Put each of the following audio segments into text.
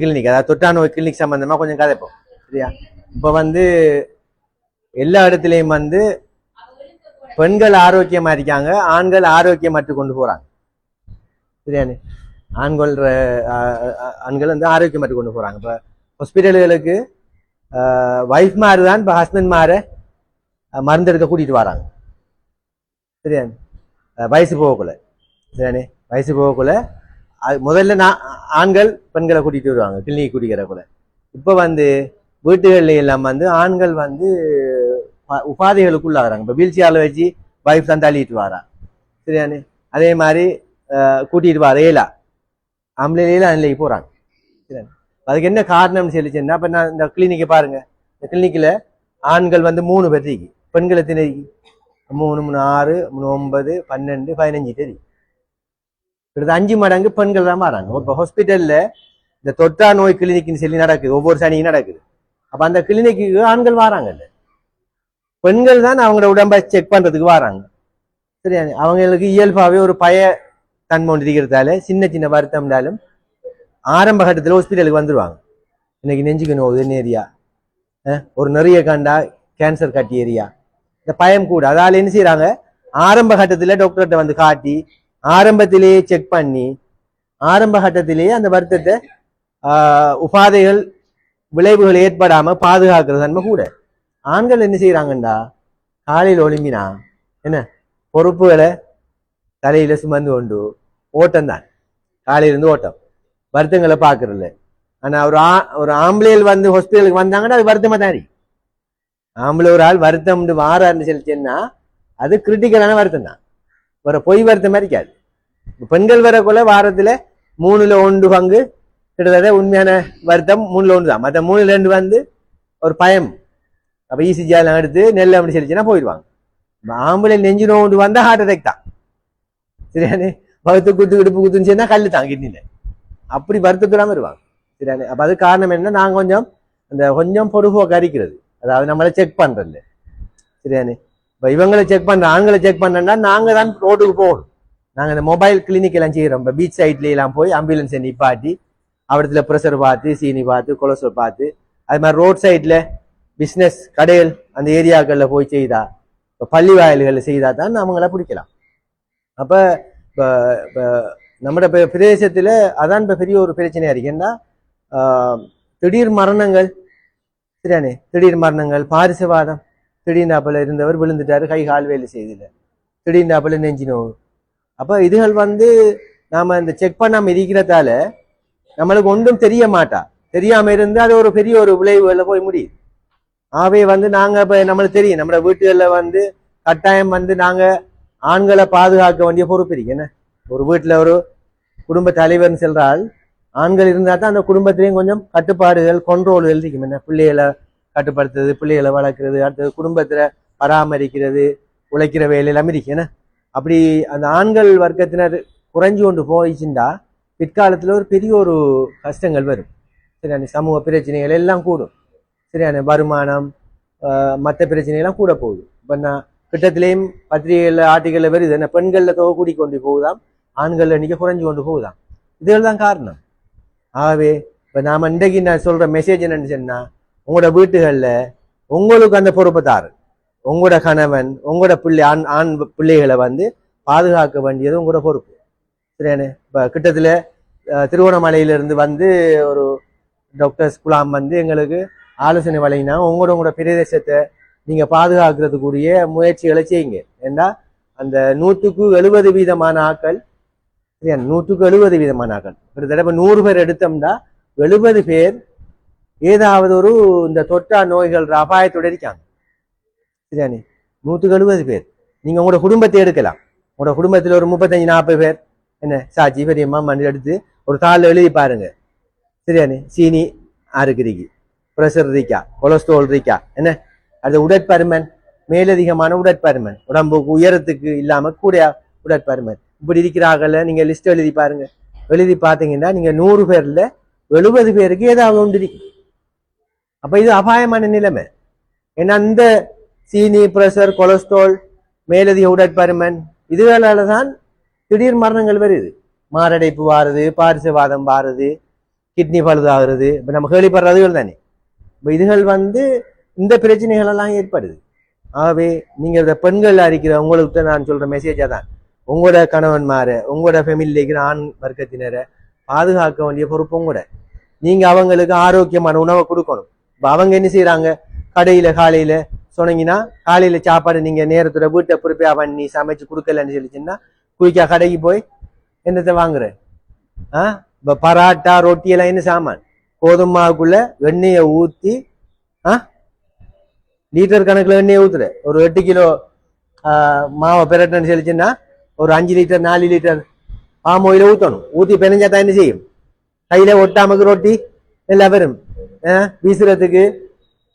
Clinic அதாவது தொற்றா நோய் கிளினிக் சம்மந்தமாக கொஞ்சம் கதைப்போம் சரியா? இப்போ வந்து எல்லா இடத்துலையும் வந்து பெண்கள் ஆரோக்கியமாக இருக்காங்க ஆண்கள் ஆரோக்கியமற்று கொண்டு போகிறாங்க சரியானே ஆண்கள் ஆண்கள் வந்து ஆரோக்கியமற்று கொண்டு போகிறாங்க இப்போ ஹாஸ்பிட்டல்களுக்கு ஒய்ஃப் மாறு தான் இப்போ ஹஸ்பண்ட் மாற மருந்தெடுக்க கூட்டிகிட்டு வராங்க. சரியானே வயசு போகக்குள்ள. சரியானே வயசு போகக்குள்ள முதல்ல நான் ஆண்கள் பெண்களை கூட்டிட்டு வருவாங்க கிளினிக் கூட்டிக்கிறக்குள்ள இப்போ வந்து வீட்டுகளில் எல்லாம் வந்து ஆண்கள் வந்து உபாதைகளுக்குள்ளாகிறாங்க. இப்போ வீல் சேரில் வச்சு வைஃப் தான் தள்ளிட்டு வாரா. சரியானே அதே மாதிரி கூட்டிகிட்டு வா ரேலா ஏலா ஆம்பளையில அன்னைக்கு போறாங்க. அதுக்கு என்ன காரணம்னு சொல்லிச்சுன்னா இப்போ நான் இந்த கிளினிக்கை பாருங்கள் இந்த கிளினிக்கில் ஆண்கள் வந்து மூணு பேர் பெண்களை திணைக்கு மூணு மூணு ஆறு மூணு ஒன்பது பன்னெண்டு பதினஞ்சு தெரியும் கிட்டத்தட்ட அஞ்சு மடங்கு பெண்கள் தான் வராங்க இப்போ ஹாஸ்பிட்டலில் இந்த தொற்றா நோய் கிளினிக்னு சொல்லி நடக்குது ஒவ்வொரு சனியும் நடக்குது. அப்போ அந்த கிளினிக்கு ஆண்கள் வராங்கல்ல. பெண்கள் தான் அவங்களோட உடம்பை செக் பண்ணுறதுக்கு வராங்க. சரியா அவங்களுக்கு இயல்பாகவே ஒரு பய தன்மை ஒன்று இருக்கிறதால சின்ன சின்ன வருத்தம்னாலும் ஆரம்ப கட்டத்தில் ஹாஸ்பிட்டலுக்கு வந்துடுவாங்க இன்னைக்கு நெஞ்சுக்கணும் ஒரு என்ன ஏரியா? ஒரு நிறைய கண்டா கேன்சர் கட்டி ஏரியா. இந்த பயம் கூட. அதால என்ன செய்கிறாங்க ஆரம்ப கட்டத்தில் டாக்டர்கிட்ட வந்து காட்டி ஆரம்பத்திலேயே செக் பண்ணி ஆரம்ப கட்டத்திலேயே அந்த வருத்தத்தை உபாதைகள் விளைவுகள் ஏற்படாம பாதுகாக்கிறது தன்மை கூட. ஆண்கள் என்ன செய்யறாங்கண்டா காலையில் ஒளிம்பினா என்ன? பொறுப்புகளை தலையில சுமந்து கொண்டு ஓட்டம் தான். காலையில இருந்து ஓட்டம். வருத்தங்களை பாக்குறதில்ல ஆனா ஒரு ஆ ஒரு ஆம்பளைகள் வந்து ஹாஸ்பிட்டலுக்கு வந்தாங்கன்னா அது வருத்தமா தான் ஆம்பளை ஒரு ஆள் வருத்தம் வாராருன்னு சொல்லிச்சேன்னா அது கிரிட்டிக்கலான வருத்தம் தான் ஒரு பொய் வருத்தம் மாதிரி இருக்காது. பெண்கள் வரக்குள்ள வாரத்துல மூணுல ஒன்று பங்கு கிட்டத்தட்ட உண்மையான வருத்தம் மூணுல ஒன்று தான். மற்ற மூணுல ரெண்டு வந்து ஒரு பயம். அப்போ ஈசிஜியாலாம் எடுத்து நெல் அப்படி சொல்லிச்சுன்னா போயிடுவாங்க. இப்ப ஆம்பளை நெஞ்சு நோண்டு வந்தால் ஹார்ட் அட்டாக் தான். சரியானே? பகுத்து குத்து கிடுப்பு குத்துன்னு சொன்னா கல் தான் கிட்னில அப்படி வருத்தத்தோடாம வருவாங்க. சரியானே? அப்போ அது காரணம் என்ன? நான் கொஞ்சம் அந்த கொஞ்சம் பொறுப்போக்கு அரிக்கிறது அதாவது நம்மளை செக் பண்றது சரியானே? இப்போ இவங்களை செக் பண்ணுற ஆண்களை செக் பண்ணா நாங்கள் தான் ரோட்டுக்கு போகணும். நாங்கள் இந்த மொபைல் கிளினிக் எல்லாம் செய்கிறோம் இப்போ பீச் சைட்லாம் போய் ஆம்புலன்ஸை நிப்பாட்டி அவடத்தில் ப்ரெஷர் பார்த்து சீனி பார்த்து கொலஸ்ட்ரால் பார்த்து அது மாதிரி ரோட் சைடில் பிஸ்னஸ் கடைகள் அந்த ஏரியாக்களில் போய் செய்தா இப்போ பள்ளி வாயில்களில் செய்தா தான் அவங்கள பிடிக்கலாம். அப்போ இப்போ இப்போ நம்ம இப்போ அதான் இப்போ பெரிய ஒரு பிரச்சனையாக இருக்குன்னா திடீர் மரணங்கள் சரியானே திடீர் மரணங்கள் பாரிசவாதம் திடீர்னாப்பில் இருந்தவர் விழுந்துட்டாரு கை கால் வேலை செய்தில்லை திடீர்னாப்பில் நெஞ்சு நோவு அப்போ இதுகள் வந்து நாம இந்த செக் பண்ணாம இருக்கிறதால நம்மளுக்கு ஒன்றும் தெரிய மாட்டா. தெரியாமல் இருந்தால் அது ஒரு பெரிய ஒரு விளைவுகளில் போய் முடியுது. ஆகவே வந்து நாங்க இப்போ நம்மளுக்கு தெரியும். நம்ம வீட்டுகளில் வந்து கட்டாயம் வந்து நாங்கள் ஆண்களை பாதுகாக்க வேண்டிய பொறுப்பு இருக்கு. என்ன? ஒரு வீட்டில் ஒரு குடும்ப தலைவர்னு சொல்கிறால் ஆண்கள் இருந்தா தான் அந்த குடும்பத்திலையும் கொஞ்சம் கட்டுப்பாடுகள் கொண்ட்ரோல்கள் இருக்கும். என்ன? பிள்ளைகளை கட்டுப்படுத்துறது பிள்ளைகளை வளர்க்குறது அடுத்தது குடும்பத்தில் பராமரிக்கிறது உழைக்கிற வேலை எல்லாமே இருக்கு அப்படி அந்த ஆண்கள் வர்க்கத்தினர் குறைஞ்சு கொண்டு போயிச்சுண்டா பிற்காலத்தில் ஒரு பெரிய ஒரு கஷ்டங்கள் வரும். சரியான சமூக பிரச்சனைகள் எல்லாம் கூடும். சரியான வருமானம் மற்ற பிரச்சனைகள்லாம் கூட போகுது. இப்போ நான் கிட்டத்திலேயும் பத்திரிகைகளில் ஆர்டிகளில் வருது என்ன பெண்களில் தொகை கூடி கொண்டு போகுதாம் ஆண்கள் எண்ணிக்கை குறைஞ்சு கொண்டு போகுதாம். இதுகள் தான் காரணம். ஆகவே இப்போ நாம் இன்றைக்கு நான் சொல்கிற மெசேஜ் என்னன்னு சொன்னால் உங்களோட வீட்டுகளில் உங்களுக்கு அந்த பொறுப்பை தாரு. உங்களோட கணவன் உங்களோட பிள்ளை ஆண் ஆண் பிள்ளைகளை வந்து பாதுகாக்க வேண்டியது உங்களோட பொறுப்பு. சரியானே? இப்போ கிட்டத்தில் திருவண்ணாமலையிலிருந்து வந்து ஒரு டாக்டர்ஸ் குலாம் வந்து எங்களுக்கு ஆலோசனை வழங்கினா உங்களோட உங்களோட பிரதேசத்தை நீங்கள் பாதுகாக்கிறதுக்குரிய முயற்சிகளை செய்யுங்க. ஏன்னா அந்த நூற்றுக்கு எழுபது வீதமான ஆக்கள் சரியா? நூற்றுக்கு எழுபது வீதமான ஆட்கள் கிட்டத்தட்ட இப்போ நூறு பேர் எடுத்தோம்னா எழுபது பேர் ஏதாவது ஒரு இந்த தொற்றா நோய்கள் அபாயத்தோட இருக்காங்க. சரியானே நூற்றுக்கு எழுபது பேர். நீங்கள் உங்களோட குடும்பத்தை எடுக்கலாம். உங்களோட குடும்பத்தில் ஒரு முப்பத்தஞ்சு நாற்பது பேர். என்ன? சாச்சி பெரியம்மா மண் எடுத்து ஒரு தாளில் எழுதி பாருங்க. சரியானே சீனி ஆறுக்கிறீங்க ப்ரெஷர் இருக்கா? கொலஸ்ட்ரால் இருக்கா? என்ன? அது உடற்பருமன். மேலதிகமான உடற்பருமன். உடம்புக்கு உயரத்துக்கு இல்லாமல் கூட உடற்பருமன். இப்படி இருக்கிறாங்கல்ல நீங்கள் லிஸ்ட் எழுதி பாருங்க. எழுதி பார்த்தீங்கன்னா நீங்கள் நூறு பேரில் எழுபது பேருக்கு ஏதாவது ஒன்று இருக்கு. அப்போ இது அபாயமான நிலைமை. ஏன்னா அந்த சீனி ப்ரெஷர் கொலஸ்ட்ரால் மேலதிக உடற்பருமன் இதுகளால தான் திடீர் மரணங்கள் வருது. மாரடைப்பு வாருது பாரிசவாதம் வாருது கிட்னி பழுதாகிறது. இப்போ நம்ம கேள்விப்படுறதுகள் தானே. இப்போ இதுகள் வந்து இந்த பிரச்சனைகள் எல்லாம் ஏற்படுது. ஆகவே நீங்கள் இந்த பெண்கள் அறிக்கிற உங்களுக்கு நான் சொல்கிற மெசேஜாக தான். உங்களோட கணவன்மாரை உங்களோட ஃபேமிலியில் இருக்கிற ஆண் வர்க்கத்தினரை பாதுகாக்க வேண்டிய பொறுப்பும் கூட. நீங்கள் அவங்களுக்கு ஆரோக்கியமான உணவை கொடுக்கணும். அவங்க என்ன செய்யறாங்க கடையில காலையில சொன்னீங்கன்னா காலையில சாப்பாடு நீங்க நேரத்தோட வீட்டை ப்ரிப்பேர் பண்ணி சமைச்சு கொடுக்கலன்னு சொல்லிச்சுன்னா குயிக்கா கடைக்கு போய் என்னத்தை வாங்குற? ஆ? இப்போ பராட்டா ரொட்டி எல்லாம் என்ன சாமான்? கோதுமை மாவுக்குள்ள எண்ணெயை ஊற்றி ஆ? லிட்டர் கணக்கில் எண்ணெயை ஊற்றுற ஒரு எட்டு கிலோ மாவை பிரட்டன்னு சொல்லிச்சுன்னா ஒரு அஞ்சு லிட்டர் நாலு லிட்டர் பாம் ஆயில ஊற்றணும் ஊற்றி பெனஞ்சா தான் என்ன செய்யும்? கையில் ஒட்டாமக்கு ரொட்டி எல்லாம் வரும். வீசுறதுக்கு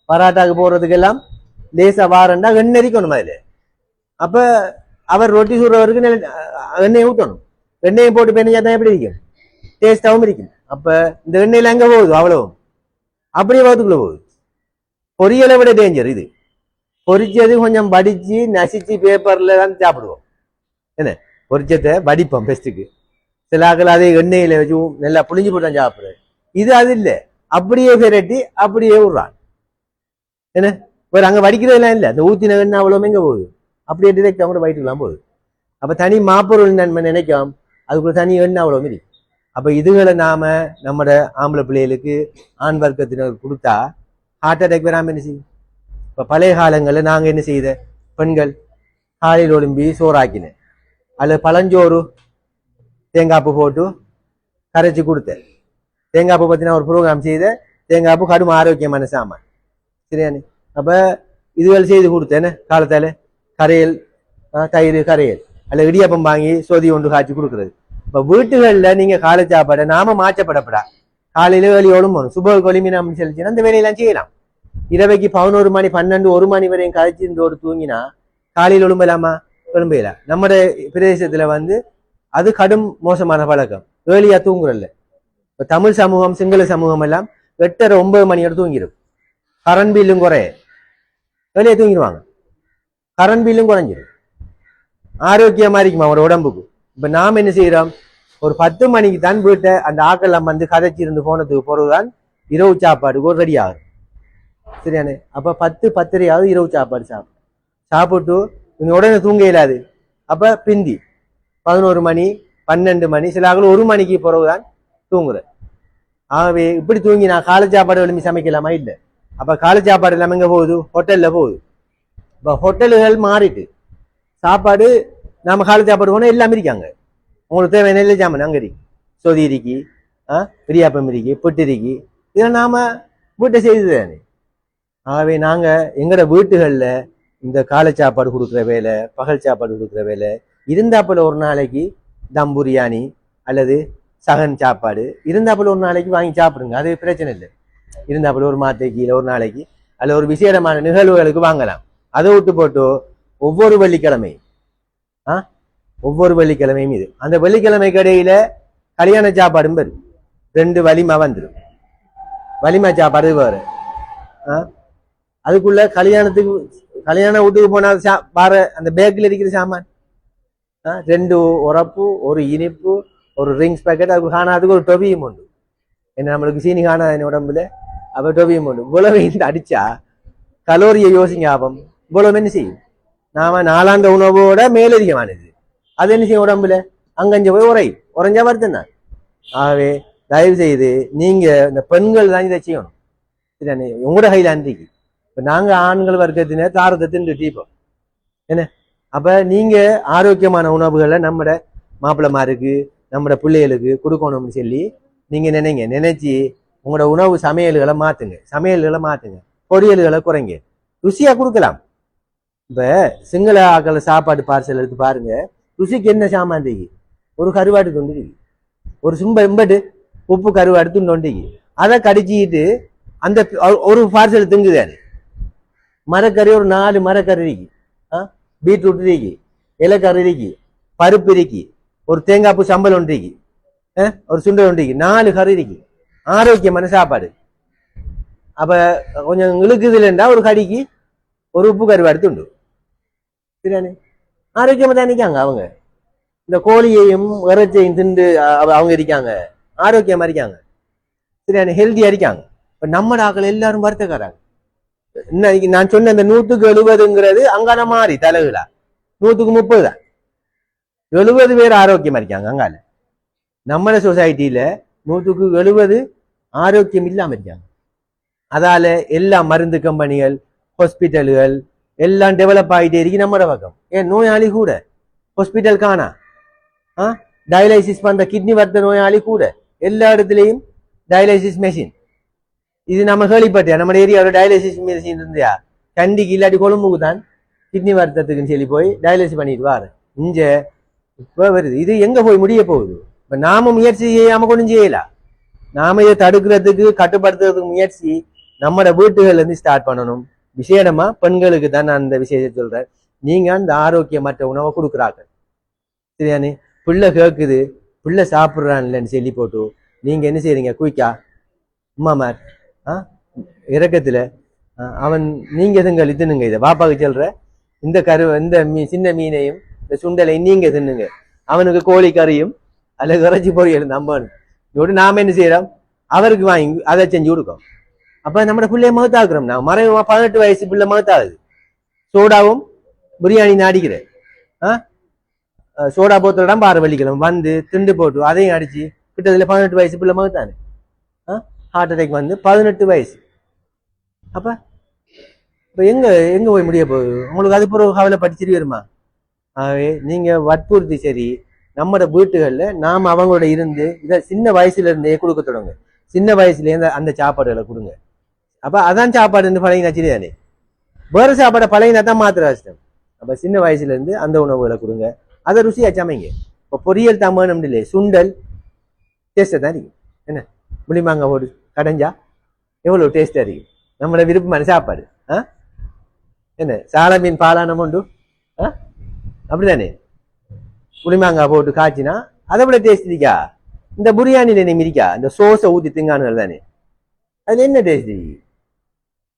பராட்டாக்கு போறதுக்கு எல்லாம் லேசா வாரண்டா எண்ணெய் அரிக்கணும் அதுல அப்ப அவர் ரொட்டி சுடுறவருக்கு நெல்- அஹ் எண்ணெயை ஊத்தணும் எண்ணெயை போட்டு பெனஞ்சா தான் எப்படி இருக்கும் டேஸ்டாகவும் இருக்கும் அப்ப இந்த எண்ணெயில் எங்க போகுது அவ்வளவும் அப்படியே வகுத்துக்குள்ள போகுது பொரியலை விட டேஞ்சர் இது பொரிச்சது கொஞ்சம் வடிச்சு நசிச்சு பேப்பர்ல தான் சாப்பிடுவோம் என்ன பொரிச்சதை வடிப்போம் பெஸ்ட்டுக்கு சில ஆக்கள் அதே எண்ணெயில வச்சு நல்லா புளிஞ்சு போட்டு தான் சாப்பிடுறது இது அது இல்லை அப்படியே விரட்டி அப்படியே விடுறான். என்ன? வேற அங்கே வடிக்கிறதெல்லாம் இல்லை. அந்த ஊத்தின எண்ணெய் அவ்வளோமே இங்கே போகுது? அப்படியே டிரெக்ட் அவங்க வயிற்றுலாம் போகுது. அப்போ தனி மாப்பொருள் நன்மை நினைக்கும். அதுக்குள்ள தனி எண்ணெய் அவ்வளோ இருக்கு அப்போ இதுகளை நாம நம்மட ஆம்பளை பிள்ளைகளுக்கு ஆண் வர்க்கத்தினர் கொடுத்தா ஹார்ட் அட்டாக் வராமல் என்ன செய்யும்? இப்போ பழைய காலங்களில் நாங்கள் என்ன செய்த? பெண்கள் காலையில் ஒழும்பி சோறாக்கினேன் அதில் பழஞ்சோறு தேங்காய்ப்பு போட்டு கரைச்சி கொடுத்தேன். தேங்காய் பூ நான் ஒரு ப்ரோக்ராம் தேங்காய் அப்போ கடும் ஆரோக்கியமான சாமான் சரியானே? அப்ப இதுவரை செய்து கொடுத்தேன்னு காலத்தால. கரையல் தயிர் கரையல். அல்ல இடியப்பம் வாங்கி சொதி ஒன்று காய்ச்சி கொடுக்குறது. இப்ப வீட்டுகள்ல நீங்க காலை சாப்பாடை நாம மாற்றப்படப்படா. காலையில வேலையோடும் போகணும் சுப கொலிமி நம்ம செலுத்தினா அந்த வேலையெல்லாம் செய்யலாம். இரவைக்கு பதினோரு மணி பன்னெண்டு ஒரு மணி வரையும் கழிச்சு இந்த ஒரு தூங்கினா காலையில் எழும்பலாமா? எழும்பலாம் நம்ம பிரதேசத்துல வந்து அது கடும் மோசமான பழக்கம். ஏழியா தூங்குறல்ல. இப்போ தமிழ் சமூகம் சிங்கள சமூகம் எல்லாம் எட்டரை ஒன்பது மணியோட தூங்கிடும். கரண்ட் பில்லும் குறைய. வெளியே தூங்கிடுவாங்க. கரண்ட் பில்லும் குறைஞ்சிடும் ஆரோக்கியமா இருக்குமா ஒரு உடம்புக்கு? இப்போ நாம் என்ன செய்கிறோம் ஒரு பத்து மணிக்கு தான் வீட்டை அந்த ஆக்கெல்லாம் வந்து கதைச்சி இருந்து போனதுக்கு தான் இரவு சாப்பாடுக்கு ஒரு ரெடி ஆகும். சரியானே அப்போ பத்து பத்தரையாவது இரவு சாப்பாடு சாப்பிடும் சாப்பிட்டு நீங்கள் உடனே தூங்க இயலாது. அப்போ பிந்தி பதினோரு மணி பன்னெண்டு மணி சில ஆகல ஒரு மணிக்கு பிறகுதான் தூங்குற. ஆகவே இப்படி தூங்கி நான் காலை சாப்பாடு விளம்பி சமைக்கலாமா? இல்லை. அப்போ காலை சாப்பாடு இல்லாமல் எங்கே போகுது? ஹோட்டலில் போகுது. இப்போ ஹோட்டல்கள் மாறிட்டு சாப்பாடு நாம் காலை சாப்பாடு போனால் எல்லாமே இருக்காங்க. உங்களுக்கு தேவையான எல்லா சாமான் அங்கே இருக்கு. சொதி இருக்கு ஆ? பிரியாப்பம் இருக்கு புட்டு இருக்கு. இதெல்லாம் நாம் வீட்டை செய்து தானே. ஆகவே நாங்கள் எங்களோட வீட்டுகளில் இந்த காலை சாப்பாடு கொடுக்குற வேலை பகல் சாப்பாடு கொடுக்குற வேலை இருந்தாப்பில் ஒரு நாளைக்கு தம் பிரியாணி அல்லது சகன் சாப்பாடு. இருந்தாப்புல ஒரு நாளைக்கு வாங்கி சாப்பிடுங்க. அது பிரச்சனை இல்லை. இருந்தாப்புல ஒரு மாத்தைக்கு இல்லை ஒரு நாளைக்கு அல்ல ஒரு விசேடமான நிகழ்வுகளுக்கு வாங்கலாம். அதை விட்டு போட்டு ஒவ்வொரு வெள்ளிக்கிழமை ஆ? ஒவ்வொரு வெள்ளிக்கிழமையும் இது. அந்த வெள்ளிக்கிழமை கடையில கல்யாண சாப்பாடும் வரும். ரெண்டு வலிமா வந்துடும் வலிமா சாப்பாடு வேறு. ஆ? அதுக்குள்ள கல்யாணத்துக்கு கல்யாண வீட்டுக்கு போனால் சா பார அந்த பேக்கில் இருக்கிற சாமான். ஆ, ரெண்டு உரப்பு ஒரு இனிப்பு ஒரு ரிங்ஸ் பேக்கெட் அதுக்கு காணாதுக்கு ஒரு டொபியும் உண்டு. என்ன நம்மளுக்கு சீனி காணாது என் உடம்புல? அப்போ டொபியும் உண்டு. இவ்வளவு இந்த அடிச்சா கலோரியை யோசிங்க ஆபம் இவ்வளவு என்ன செய்யும்? நாம நாலாந்த உணவோட மேலதிகமானது. அது என்ன செய்யும் உடம்புல? அங்கஞ்ச போய் உறையும். உறைஞ்சா வருத்தம் ஆகவே தயவு செய்து நீங்க இந்த பெண்கள் தான் இதை செய்யணும். உங்களோட கையில் அன்றைக்கு. இப்ப நாங்க ஆண்கள் வர்க்கத்தின தாரத்தை தின்று டீப்போம் என்ன? அப்ப நீங்க ஆரோக்கியமான உணவுகளை நம்மட மாப்பிள்ளமாருக்கு நம்மட பிள்ளைகளுக்கு கொடுக்கணும்னு சொல்லி நீங்கள் நினைங்க. நினைச்சி உங்களோட உணவு சமையல்களை மாற்றுங்க சமையல்களை மாற்றுங்க பொரியல்களை குறைங்க. ருசியாக கொடுக்கலாம். இப்போ சிங்கள ஆக்கள் சாப்பாடு பார்சல் எடுத்து பாருங்க. ருசிக்கு என்ன சாமான் இருக்கு ஒரு கருவாட்டு துண்டு ஒரு சும்ப இம்பட்டு உப்பு கருவாடு துண்டு அதை கடிச்சிக்கிட்டு அந்த ஒரு பார்சல் திங்குதானே மரக்கறி ஒரு நாலு மரக்கறி இருக்கு ஆ? பீட்ரூட் இருக்கு இலக்கறி இருக்கு பருப்பு இருக்கு ஒரு தேங்காய் பூ சம்பல் ஒன்றிக்கு ஆ, ஒரு சுண்டல் ஒன்றிக்கு நாலு கறிக்கு ஆரோக்கியமான சாப்பாடு அப்போ கொஞ்சம் இழுக்குது ஒரு கடிக்கு ஒரு உப்பு கருவாடு உண்டு சரியானே ஆரோக்கியமாக தான் இருக்காங்க அவங்க இந்த கோழியையும் இறைச்சையும் திண்டு அவங்க இருக்காங்க ஆரோக்கியமாக இருக்காங்க சரியான ஹெல்த்தியாக இருக்காங்க இப்போ நம்ம ஆக்கள் எல்லாரும் வருத்தக்காராங்க இன்னைக்கு நான் சொன்ன அந்த நூற்றுக்கு எழுபதுங்கிறது அங்கான மாறி தலைகளா நூற்றுக்கு முப்பது தான் எழுபது பேர் ஆரோக்கியமா இருக்காங்க அங்கால. நம்மள சொசைட்டியில நூற்றுக்கு எழுபது ஆரோக்கியம் இல்லாம இருக்காங்க. அதால எல்லா மருந்து கம்பெனிகள் ஹாஸ்பிட்டல்கள் எல்லாம் டெவலப் ஆகிட்டே இருக்கு நம்மளோட பக்கம். ஏன் நோயாளி கூட. ஹாஸ்பிட்டல் காணா? ஆ? டயாலிசிஸ் பண்ற கிட்னி வர்த்த நோயாளி கூட. எல்லா இடத்துலையும் டயாலிசிஸ் மெஷின் இது நம்ம கேள்விப்பட்டியா நம்ம ஏரியாவில் டயாலிசிஸ் மெஷின் இருந்தியா? கண்டிக்கு இல்லாட்டி கொழும்புக்கு தான் கிட்னி வருத்தத்துக்குன்னு சொல்லி போய் டயாலிசிஸ் பண்ணிட்டு வாரு. இங்கே இப்போ வருது. இது எங்கே போய் முடிய போகுது? இப்போ நாம முயற்சி செய்யாம கொண்டும் செய்யலாம் நாம இதை தடுக்கிறதுக்கு கட்டுப்படுத்துறதுக்கு முயற்சி நம்மட வீட்டுகள்லேருந்து ஸ்டார்ட் பண்ணணும். விசேடமா பெண்களுக்கு தான் நான் அந்த விஷயத்தை சொல்கிறேன் நீங்கள் அந்த ஆரோக்கியமற்ற உணவை கொடுக்குறாங்க சரியானே? பிள்ளை கேட்குது பிள்ளை சாப்பிட்றான்லன்னு சொல்லி போட்டு நீங்கள் என்ன செய்கிறீங்க குயிக்கா? அம்மாமார் ஆ? இறக்கத்தில்? ஆ, அவன் நீங்கள் எதுங்க இதுனுங்க இதை? பாப்பாவுக்கு சொல்கிற இந்த கரு இந்த மீ சின்ன மீனையும் இந்த சுண்டலை நீங்க தின்னுங்க. அவனுக்கு கோழி கறியும் அல்லது இறைச்சி பொரியல் நம்பனு இதோடு நாம என்ன செய்யறோம்? அவருக்கு வாங்கி அதை செஞ்சு கொடுக்கும். அப்ப நம்ம பிள்ளைய மகத்தாக்குறோம். நான் மறைவா பதினெட்டு வயசு பிள்ளை மகத்தாகுது. சோடாவும் பிரியாணி அடிக்கிறேன். ஆ? சோடா போத்தலாம் பாறை வலிக்கலாம். வந்து திண்டு போட்டு அதையும் அடிச்சு கிட்டத்தட்ட பதினெட்டு வயசு பிள்ளை மகத்தானே. ஆ? ஹார்ட் அட்டாக் வந்து பதினெட்டு வயசு. அப்ப இப்ப எங்க எங்க போய் முடிய போகுது? உங்களுக்கு அது பிறகு கவலை படிச்சிட்டு வருமா? ஆகவே நீங்கள் வற்புறுத்தி சரி நம்மளோட வீட்டுகளில் நாம் அவங்களோட இருந்து இதை சின்ன வயசுலேருந்தே கொடுக்க தொடங்க. சின்ன வயசுலேருந்து அந்த சாப்பாடுகளை கொடுங்க. அப்போ அதான் சாப்பாடு பழகினா சரிதானே? வேறு சாப்பாடை பழகினா தான் மாத்திர கஷ்டம் அப்போ சின்ன வயசுலேருந்து அந்த உணவுகளை கொடுங்க. அதை ருசியாக சமைங்க. இப்போ பொரியல் தான் வேணும் இல்லையே? சுண்டல். டேஸ்டாக தான் இருக்கும் என்ன? புளிமாங்க ஒரு கடைஞ்சா எவ்வளோ டேஸ்ட்டாக இருக்கும் நம்மளோட விருப்பமான சாப்பாடு. ஆ? என்ன? சால மீன் பாலானம் உண்டு? ஆ? அப்படிதானே? புளிமாங்காய் போட்டு காய்ச்சினா அதை விட டேஸ்ட் இருக்கா? இந்த பிரியாணியில் என்ன இருக்கா இந்த சோஸை ஊற்றி திங்கானுகள் தானே? அதில் என்ன டேஸ்ட்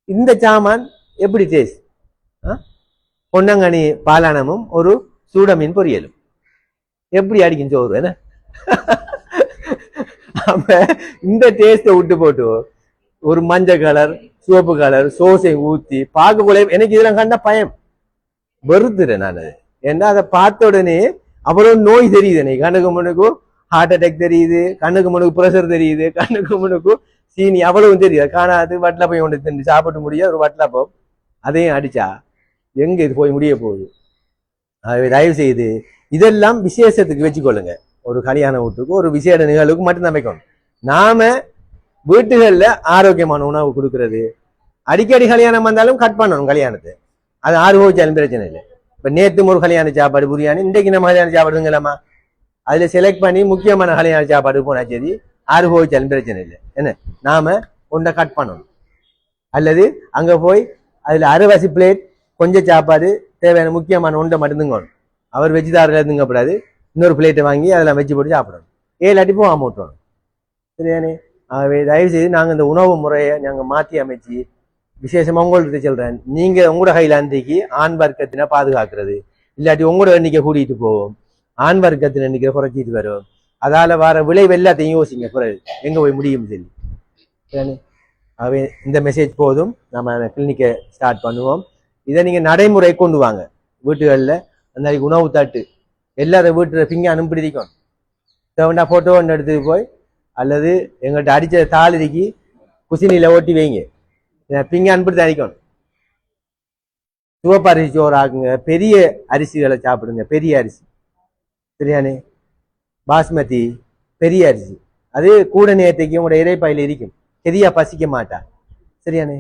இந்த சாமான் எப்படி டேஸ்ட் ஆ? பொன்னங்கனி பாலானமும் ஒரு சூட மீன் பொரியலும். எப்படி அடிக்கும் சோறு என்ன? அப்ப இந்த டேஸ்ட்டை விட்டு போட்டு ஒரு மஞ்சள் கலர் சிவப்பு கலர் சோசை ஊத்தி பார்க்கக்குள்ள எனக்கு இதெல்லாம் கண்டா பயம். வெறுத்துறேன் நான். அது ஏன்னா அதை பார்த்த உடனே அவ்வளோ நோய் தெரியுது. எனக்கு கண்ணுக்கு முன்னுக்கும் ஹார்ட் அட்டாக் தெரியுது கண்ணுக்கு முனுக்கு ப்ரெஷர் தெரியுது கண்ணுக்கு முன்னுக்கும் சீனி அவ்வளவும் தெரியுது. காணாது வட்டில் போய் ஒன்று தின்னு சாப்பிட முடியாது ஒரு வட்டலப்பம் அதையும் அடிச்சா எங்க இது போய் முடிய போகுது? ஆகவே தயவு செய்து இதெல்லாம் விசேஷத்துக்கு வச்சுக்கொள்ளுங்க. ஒரு கல்யாண வீட்டுக்கு ஒரு விசேட நிகழ்வுக்கு மட்டும் அமைக்கணும் நாம வீட்டுகளில் ஆரோக்கியமான உணவு கொடுக்கறது. அடிக்கடி கல்யாணம் வந்தாலும் கட் பண்ணணும் கல்யாணத்தை. அது ஆறு போச்சாலும் பிரச்சனை இல்லை. இப்போ நேற்று ஒரு கல்யாண சாப்பாடு பிரியாணி இன்றைக்கு நம்ம கல்யாண சாப்பாடுங்களாமா அதில் செலக்ட் பண்ணி முக்கியமான கல்யாண சாப்பாடு போனால் சரி ஆறு போச்சாலும் பிரச்சனை இல்லை. என்ன? நாம் ஒன்றை கட் பண்ணணும். அல்லது அங்கே போய் அதில் அறுவாசி பிளேட் கொஞ்சம் சாப்பாடு தேவையான முக்கியமான ஒன்றை மட்டுந்துங்கணும் அவர் வெஜிதாரில் இருந்துங்கப்படாது இன்னொரு பிளேட்டை வாங்கி அதில் வச்சு போட்டு சாப்பிடணும். ஏழு அடி போகாம விட்டுறணும் சரியானே ஆகவே தயவு செய்து நாங்கள் இந்த உணவு முறையை நாங்கள் மாற்றி அமைச்சு விசேஷமா உங்கள்கிட்ட சொல்றேன். நீங்க உங்களோட கையில அன்றைக்கு ஆண் வர்க்கத்தினை பாதுகாக்கிறது. இல்லாட்டி உங்களோட எண்ணிக்கை கூட்டிட்டு போவோம் ஆண் வர்க்கத்தின் எண்ணிக்கை குறைச்சிட்டு வரும். அதால வர விளைவு எல்லாத்தையும் யோசிங்க பிறகு எங்க போய் முடியும் சொல்லி. சரியானே? ஆகவே இந்த மெசேஜ் போதும். நம்ம கிளினிக்கை ஸ்டார்ட் பண்ணுவோம். இதை நீங்க நடைமுறை கொண்டு வாங்க. வீட்டுகளில் அந்த உணவு தட்டு. எல்லாரும் வீட்டில் பிங்க அனுப்பிடிக்கும் தேவைண்டா ஃபோட்டோ ஒன்று எடுத்துட்டு போய் அல்லது எங்கள்கிட்ட அடித்த தாளிக்கு குசினியில் ஓட்டி வைங்க. பிங்க அன்பு அடிக்கணும் சிவப்பு அரிசி சோறு ஆக்குங்க. பெரிய அரிசிகளை சாப்பிடுங்க. பெரிய அரிசி. சரியானே? பாஸ்மதி பெரிய அரிசி. அது கூட நேரத்தைக்கு உங்களோட இறைப்பாயில் இருக்கும். பெரியா பசிக்க மாட்டா. சரியானே?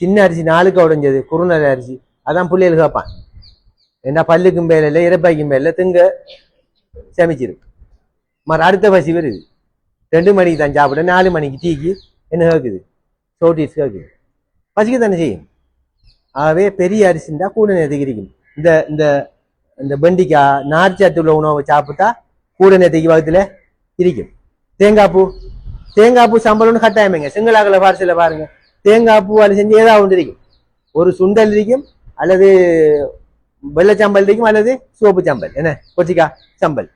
சின்ன அரிசி நாளுக்கு உடைஞ்சது. குறுநல் அரிசி. அதான் பிள்ளைகள் கேட்பான் என்ன பல்லுக்கும் மேல இல்லை இறப்பாய்க்கும் மேல திங்க சமைச்சிருக்கு மறு அடுத்த பசி வருது. ரெண்டு மணிக்கு தான் சாப்பிட நாலு மணிக்கு டீக்கு. என்ன கேட்குது சோட்டிஸ் கேட்குது பசிக்க தானே செய்யும் ஆகவே பெரிய அரிசிண்டா கூட நேரத்துக்கு இருக்கும் இந்த இந்த இந்த வெண்டிக்காய் நார்ச்சத்து உள்ள உணவை சாப்பிட்டா கூட நேரத்துக்கு வகுத்துல இருக்கும் தேங்காய் பூ தேங்காய் பூ சம்பளம்னு கட்டாயமைங்க சிங்களாக்கல பார்சல பாருங்கள் தேங்காய் பூ அது செஞ்சு ஏதாவது ஒன்று இருக்கும் ஒரு சுண்டல் இருக்கும் அல்லது வெள்ளச்சம்பல் இருக்கும் அல்லது சோப்பு சம்பல் என்ன கொச்சிக்கா சம்பல்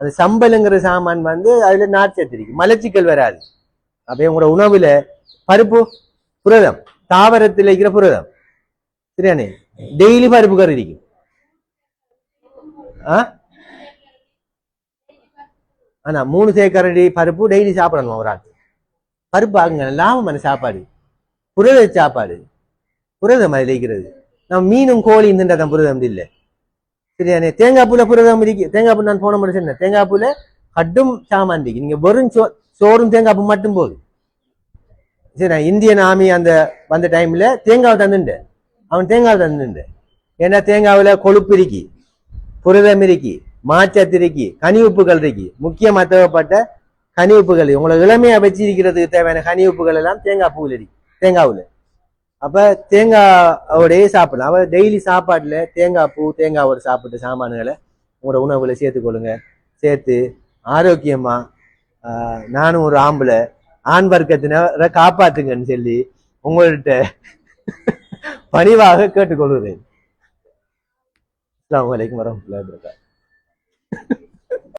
அந்த சம்பலுங்கிற சாமான் வந்து அதில் நார்ச்சத்து இருக்கும் மலச்சிக்கல் வராது அப்போ உங்களோட உணவில் பருப்பு புரதம் தாவரத்தில் இருக்கிற புரதம். சரியானே? டெய்லி பருப்பு கறி இருக்கும் ஆ? ஆனா மூணு சேக்கரடி பருப்பு டெய்லி சாப்பிடணும் ஒரு ஆள். பருப்பு ஆகுங்க லாபமான சாப்பாடு? புரத சாப்பாடு. புரதம் அதில் இருக்கிறது நம்ம மீனும் கோழி இருந்துட்டா புரதம் இல்லை. சரியானே? தேங்காய் பூல புரதம் இருக்கு. தேங்காய் பூ நான் போன முறை சொன்னேன். தேங்காய் பூல கட்டும் சாமான் இருக்கு. நீங்க வெறும் சோ சோறும் தேங்காய் பூ மட்டும் போதும். சரி இந்தியன் ஆர்மி அந்த வந்த டைமில் தேங்காய் தந்துண்டு. அவன் தேங்காய் தந்துண்டு. ஏன்னா தேங்காவில் கொழுப்பு இருக்கி புரதம் இருக்கி மாச்சத்து இருக்கி கனி உப்புகள் இருக்கி. முக்கியமாக தேவைப்பட்ட கனி உப்புகள் உங்களை இளமையாக வச்சிருக்கிறதுக்கு தேவையான கனி உப்புகள் எல்லாம் தேங்காய் பூவில் இருக்கு தேங்காவில். அப்போ தேங்காயோடய சாப்பிடலாம். அப்போ டெய்லி சாப்பாட்டில் தேங்காய் பூ தேங்காவோட சாப்பிட்டு சாமான்களை உங்களோட உணவுகளை சேர்த்துக்கொள்ளுங்க. சேர்த்து ஆரோக்கியமாக நானும் ஒரு ஆம்பளை ஆண் வர்க்கத்தினரை காப்பாத்துங்கன்னு சொல்லி உங்கள்கிட்ட பணிவாக கேட்டுக்கொள்கிறேன். அஸ்லாம் வலைக்கம் வரமத்துல